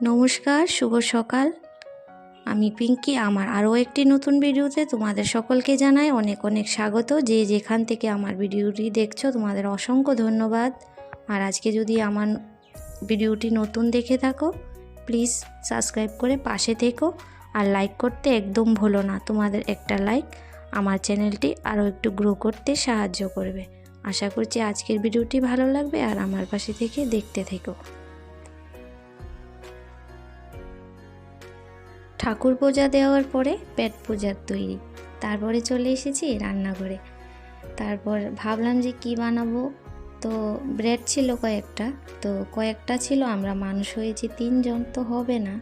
নমস্কার, শুভ সকাল। আমি পিঙ্কি, আমার আরও একটি নতুন ভিডিওতে তোমাদের সকলকে জানাই অনেক অনেক স্বাগত। যে যেখান থেকে আমার ভিডিওটি দেখছ, তোমাদের অসংখ্য ধন্যবাদ। আর আজকে যদি আমার ভিডিওটি নতুন দেখে থাকো, প্লিজ সাবস্ক্রাইব করে পাশে থেকো। আর লাইক করতে একদম ভুলো না, তোমাদের একটা লাইক আমার চ্যানেলটি আরও একটু গ্রো করতে সাহায্য করবে। আশা করছি আজকের ভিডিওটি ভালো লাগবে আর আমার পাশে থেকে দেখতে থেকো। ঠাকুর পূজা দেওয়ার পরে পেট পূজার তৈরি। তারপরে চলে এসেছি রান্নাঘরে। তারপর ভাবলাম যে কি বানাবো? তো ব্রেড ছিল কয়েকটা। তো কয়েকটা ছিল, আমরা মানুষ হয়েছি তিনজন, তো হবে না।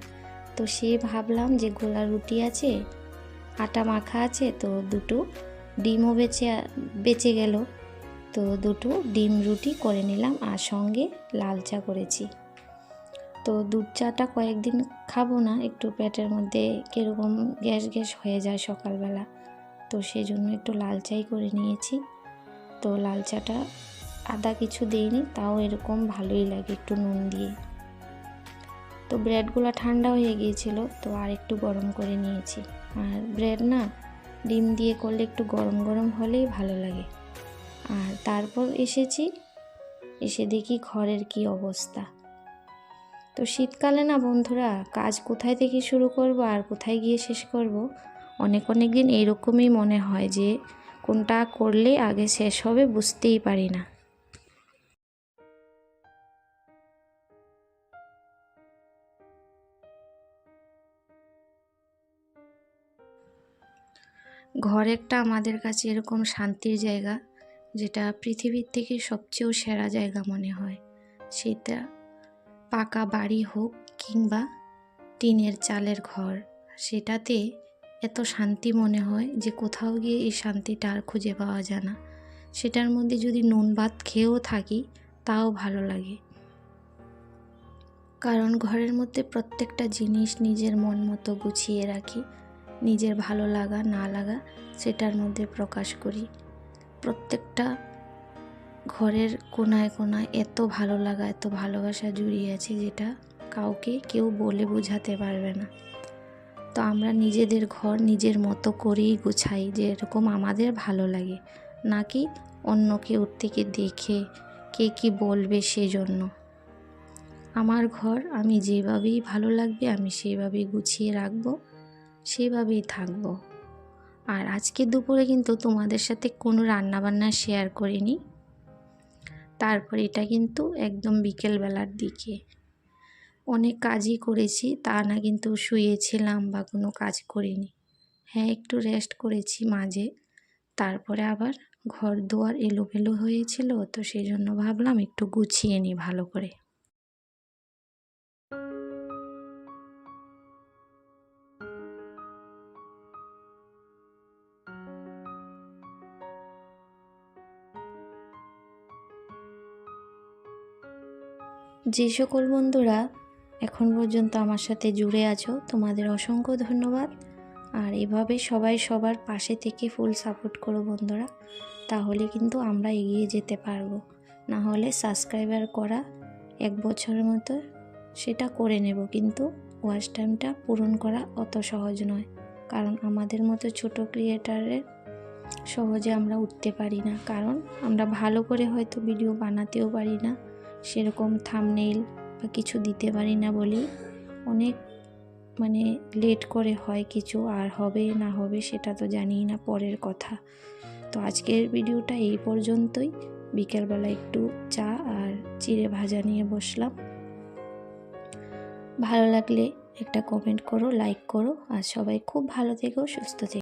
তো সে ভাবলাম যে গোলা রুটি আছে, আটা মাখা আছে, তো দুটো ডিমও বেঁচে বেঁচে গেল। তো দুটো ডিম রুটি করে নিলাম আর সঙ্গে লাল চা করেছি। তো দুধ চাটা কয়েকদিন খাব না, একটু পেটের মধ্যে কীরকম গ্যাস গ্যাস হয়ে যায় সকালবেলা। তো সেই জন্য একটু লাল চাই করে নিয়েছি। তো লাল চাটা আদা কিছু দিইনি, তাও এরকম ভালোই লাগে একটু নুন দিয়ে। তো ব্রেডগুলো ঠান্ডা হয়ে গিয়েছিল, তো আর একটু গরম করে নিয়েছি। আর ব্রেড না, ডিম দিয়ে করলে একটু গরম গরম হলেই ভালো লাগে। আর তারপর এসেছি, এসে দেখি ঘরের কি অবস্থা। তো শীতকালে না বন্ধুরা, কাজ কোথায় থেকে শুরু করব আর কোথায় গিয়ে শেষ করব? অনেক অনেক দিন এরকমই মনে হয় যে, কোনটা করলে আগে শেষ হবে বুঝতেই পারি না। ঘর একটা আমাদের কাছে এরকম শান্তির জায়গা, যেটা পৃথিবীর থেকে সবচেয়েও সেরা জায়গা মনে হয়। সেটা পাকা বাড়ি হোক কিংবা টিনের চালের ঘর, সেটাতে এত শান্তি মনে হয় যে কোথাও গিয়ে এই শান্তিটা আর খুঁজে পাওয়া যায় না। সেটার মধ্যে যদি নুন ভাত খেয়েও থাকি, তাও ভালো লাগে। কারণ ঘরের মধ্যে প্রত্যেকটা জিনিস নিজের মন মতো গুছিয়ে রাখি, নিজের ভালো লাগা না লাগা সেটার মধ্যে প্রকাশ করি। প্রত্যেকটা ঘরের কোনায় কোনায় এত ভালো লাগা, এত ভালোবাসা জুড়িয়ে আছে যেটা কাউকে কেউ বলে বোঝাতে পারবে না। তো আমরা নিজেদের ঘর নিজের মতো করেই গুছাই যে এরকম আমাদের ভালো লাগে নাকি অন্য কেউ থেকে দেখে কে কি বলবে সেজন্য। আমার ঘর আমি যেভাবেই ভালো লাগবে আমি সেভাবেই গুছিয়ে রাখব, সেভাবেই থাকব। আর আজকে দুপুরে কিন্তু তোমাদের সাথে কোনো রান্নাবান্না শেয়ার করিনি। তারপর এটা কিন্তু একদম বিকেলবেলার দিকে। অনেক কাজই করেছি, তা না কিন্তু শুয়েছিলাম বা কোনো কাজ করিনি। হ্যাঁ একটু রেস্ট করেছি মাঝে। তারপরে আবার ঘর দুয়ার এলোমেলো হয়েছিল, তো সেই জন্য ভাবলাম একটু গুছিয়ে নিই ভালো করে। যে সকল বন্ধুরা এখন পর্যন্ত আমার সাথে জুড়ে আছো, তোমাদের অসংখ্য ধন্যবাদ। আর এভাবে সবাই সবার পাশে থেকে ফুল সাপোর্ট করো বন্ধুরা, তাহলে কিন্তু আমরা এগিয়ে যেতে পারব। না হলে সাবস্ক্রাইবার করা এক বছরের মতো সেটা করে নেব, কিন্তু ওয়াচ টাইমটা পূরণ করা অত সহজ নয়। কারণ আমাদের মতো ছোট ক্রিয়েটারের সহজে আমরা উঠতে পারি না, কারণ আমরা ভালো করে হয়তো ভিডিও বানাতেও পারি না। সেরকম থামনেইল বা কিছু দিতে পারি না বলেই অনেক মানে লেট করে হয় কিছু আর হবে না হবে সেটা তো জানি না পরের কথা। তো আজকের ভিডিওটা এই পর্যন্তই। বিকেলবেলা একটু চা আর চিড়ে ভাজা নিয়ে বসলাম। ভালো লাগলে একটা কমেন্ট করো লাইক করো আর সবাই খুব ভালো থেকো, সুস্থ থেকো।